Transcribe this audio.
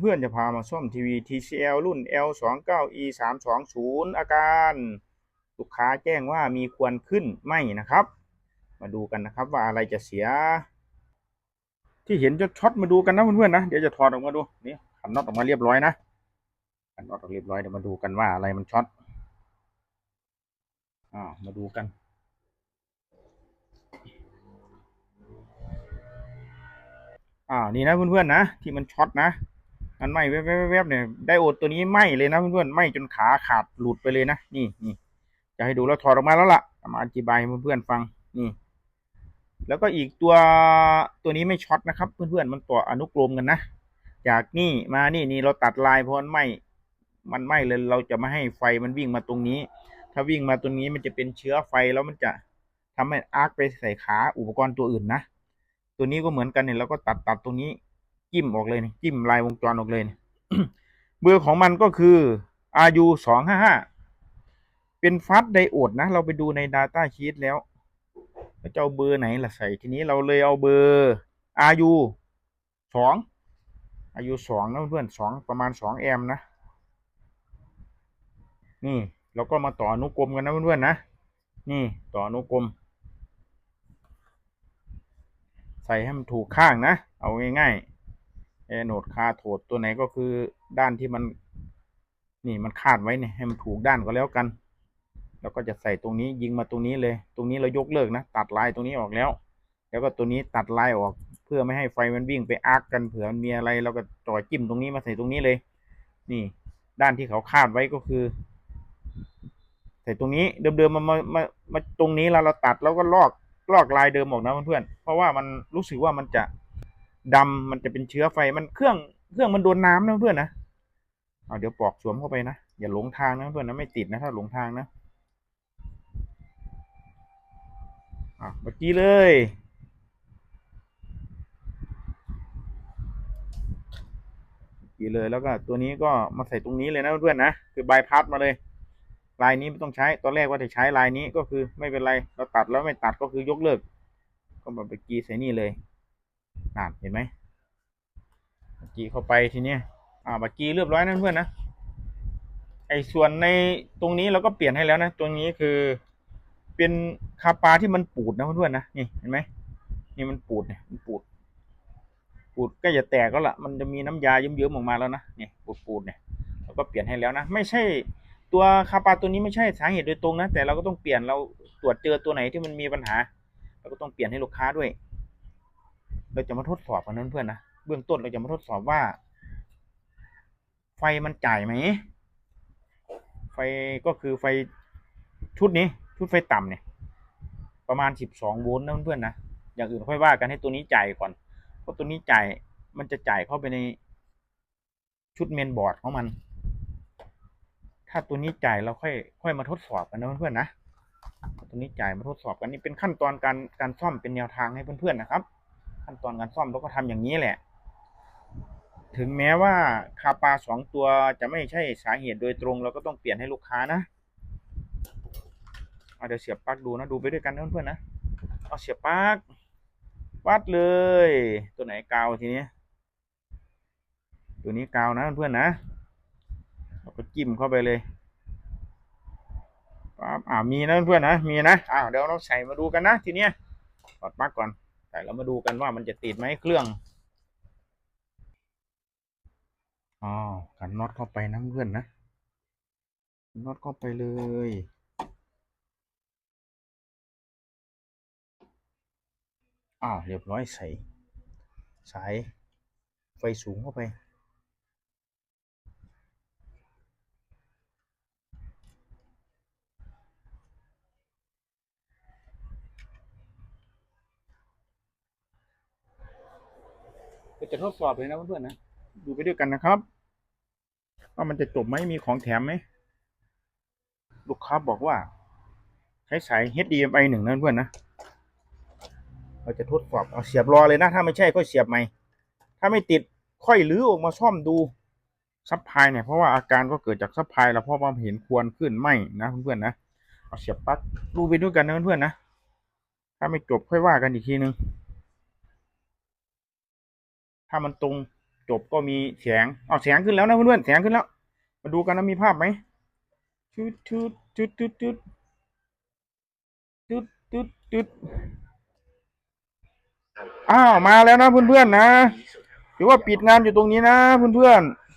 เพื่อนๆ จะพามาซ่อมทีวี TCL รุ่น L29E 320 อาการ ลูกค้าแจ้งว่ามีควนขึ้นไหมนะครับ มาดูกันนะครับว่าอะไรจะเสีย ที่เห็นจะช็อตมาดูกันนะเพื่อนๆนะ เดี๋ยวจะถอดออกมาดูนี่ขันน็อตออกมาเรียบร้อยนะขันน็อตออกเรียบร้อยเดี๋ยวมาดูกันว่าอะไรมันช็อตอ่ามาดูกันอ่านี่นะเพื่อนๆนะที่มันช็อตนะ มันไหม้แวบๆเนี่ยไดโอดตัวนี้ไหม้เลยนะเพื่อนๆไหม้จนขาขาดหลุดไปเลยนะนี่นี่จะให้ดูแล้วถอดออกมาแล้วล่ะมาอธิบายเพื่อนๆฟังนี่แล้วก็อีกตัวตัวนี้ไม่ช็อตนะครับ เพื่อนๆมันต่ออนุกรมกันนะจากนี่มานี่นี่เราตัดลายเพราะมันไหม้มันไหม้เลยเราจะไม่ให้ไฟมันวิ่งมาตรงนี้ ถ้าวิ่งมาตรงนี้มันจะเป็นเชื้อไฟแล้วมันจะทำให้อาร์คไปใส่ขาอุปกรณ์ตัวอื่นนะตัวนี้ก็เหมือนกันเนี่ยเราก็ตัดตัดตรงนี้ จิ้มออกเลยนี่จิ้มลายวงจรออกเลยนี่เบอร์ของมันก็คือ RU สองห้าห้าเป็นฟัสไดโอดนะ เราไปดูใน Data Sheet แล้วแล้วจะเอาเบอร์ไหนล่ะใส่ทีนี้เราเลยเอาเบอร์ RU สอง RU สองนะเพื่อนสองประมาณสองแอมป์นะ นี่เราก็มาต่ออนุกรมกันนะเพื่อนๆนะ นี่ต่ออนุกรม ใส่ให้มันถูกข้างนะ เอาง่ายๆ แอโนดคาโถดตัวไหนก็คือด้านที่มัน นี่มันคาดไว้เนี่ยให้มันถูกด้านก็แล้วกัน แล้วก็จะใส่ตรงนี้ยิงมาตรงนี้เลย ตรงนี้เรายกเลิกนะ ตัดลายตรงนี้ออกแล้ว แล้วก็ตัวนี้ตัดลายออก เพื่อไม่ให้ไฟมันวิ่งไปอาร์กกันเผื่อมันมีอะไรเราก็ต่อจิ้มตรงนี้มาใส่ตรงนี้เลย นี่ ด้านที่เขาคาดไว้ก็คือใส่ตรงนี้เดิมๆมามามามาตรงนี้แล้วเราตัดแล้วก็ลอกลอกลายเดิมออกนะเพื่อนๆเพราะว่ามันรู้สึกว่ามันจะ ดำมันจะเป็นเชื้อไฟมันเครื่องเครื่องมันโดนน้ำนะเพื่อนนะเอาเดี๋ยวปอกสวมเข้าไปนะอย่าหลงทางนะเพื่อนนะไม่ติดนะถ้าหลงทางนะอะเมื่อกี้เลยเกี้เลยแล้วก็ตัวนี้ก็มาใส่ตรงนี้เลยนะเพื่อนๆนะคือบายพาสมาเลย ลายนี้ไม่ต้องใช้ตอนแรกว่าจะใช้ลายนี้ก็คือไม่เป็นไรเราตัดแล้วไม่ตัดก็คือยกเลิก ก็มาไปกีใส่นี่เลย น่นเห็นไหมบักีเข้าไปทีเนี้ยอ่าบักกีเรียบร้อยนะเพื่อนนะไอ้ส่วนในตรงนี้เราก็เปลี่ยนให้แล้วนะตรงนี้คือ เป็นคาปาที่มันปูดนะเพื่อนๆนะนี่เห็นไหมนี่มันปูดเนี่ยมันปูด ปูดก็จะแตกแล้วล่ะมันจะมีน้ำยาเยิ้มๆออกมาแล้วนะนี่ปูดปูดๆเนี่ยเราก็เปลี่ยนให้แล้วนะ ไม่ใช่ตัวคาปาตัวนี้ไม่ใช่สาเหตุโดยตรงนะแต่เราก็ต้องเปลี่ยนเราตรวจเจอตัวไหนที่มันมีปัญหา เราก็ต้องเปลี่ยนให้ลูกค้าด้วย เราจะมาทดสอบกันนั้นเพื่อนนะเบื้องต้นเราจะมาทดสอบว่า ไฟมันจ่ายไหมไฟก็คือไฟชุดนี้ ชุดไฟต่ำเนี่ย ประมาณสิบสองโวลต์นะเพื่อนๆนะอย่างอื่นค่อยว่ากันให้ตัวนี้จ่ายก่อนเพราะตัวนี้จ่ายมันจะจ่ายเข้าไปในชุดเมนบอร์ดของมัน ถ้าตัวนี้จ่ายเราค่อย ค่อยมาทดสอบกันนะเพื่อนๆนะตัวนี้จ่ายมาทดสอบกันนี่เป็นขั้นตอนการการซ่อมเป็นแนวทางให้เพื่อนๆนะครับ ขั้นตอนการซ่อมเราก็ทำอย่างนี้แหละ ถึงแม้ว่าคาปาสองตัวจะไม่ใช่สาเหตุโดยตรง เราก็ต้องเปลี่ยนให้ลูกค้านะเาเดี๋ยวเสียบปลั๊กดูนะดูไปด้วยกันนะเพื่อนๆนะเอาเสียบปลั๊กวัดเลย ตัวไหนกาวทีนี้ตัวนี้กาวนะเพื่อนๆนะเราก็จิ้มเข้าไปเลยปั๊บอ่ามีนะเพื่อนๆนะ มีนะ อ้าว เดี๋ยวเราใส่มาดูกันนะ ทีเนี้ยถอดปลั๊กก่อน ใส่เรามาดูกันว่ามันจะติดไหมเครื่องอ๋อกันน็อตเข้าไปนะเพื่อนนะน็อตเข้าไปเลยอ้าวเรียบร้อยใส่สายไฟสูงเข้าไป ก็จะทดสอบเลยนะเพื่อนๆนะ ดูไปด้วยกันนะครับว่ามันจะจบไหมมีของแถมไหมลูกค้าบอกว่า ใช้สาย HDMI หนึ่งนะเพื่อนนะเราจะทดสอบเอาเสียบรอเลยนะ ถ้าไม่ใช่ก็เสียบใหม่ ถ้าไม่ติดค่อยลื้อออกมาซ่อมดูซับพายเนี่ยเพราะว่าอาการก็เกิดจากซับพายแล้วเพราะว่าเห็นควรขึ้นไหมนะเพื่อนๆนะเอาเสียบปลั๊กดูไปด้วยกันนะเพื่อนๆนะถ้าไม่จบค่อยว่ากันอีกทีนึง ถ้ามันตรงจบก็มีแสงเอาแสงขึ้นแล้วนะเพื่อนๆแสงขึ้นแล้ว มาดูกันนะมีภาพไหมจุดจุดจุดจุดจุดจุดจุดจุดอ้าวมาแล้วนะเพื่อนๆนะหรือว่าปิดงานอยู่ตรงนี้นะเพื่อนๆ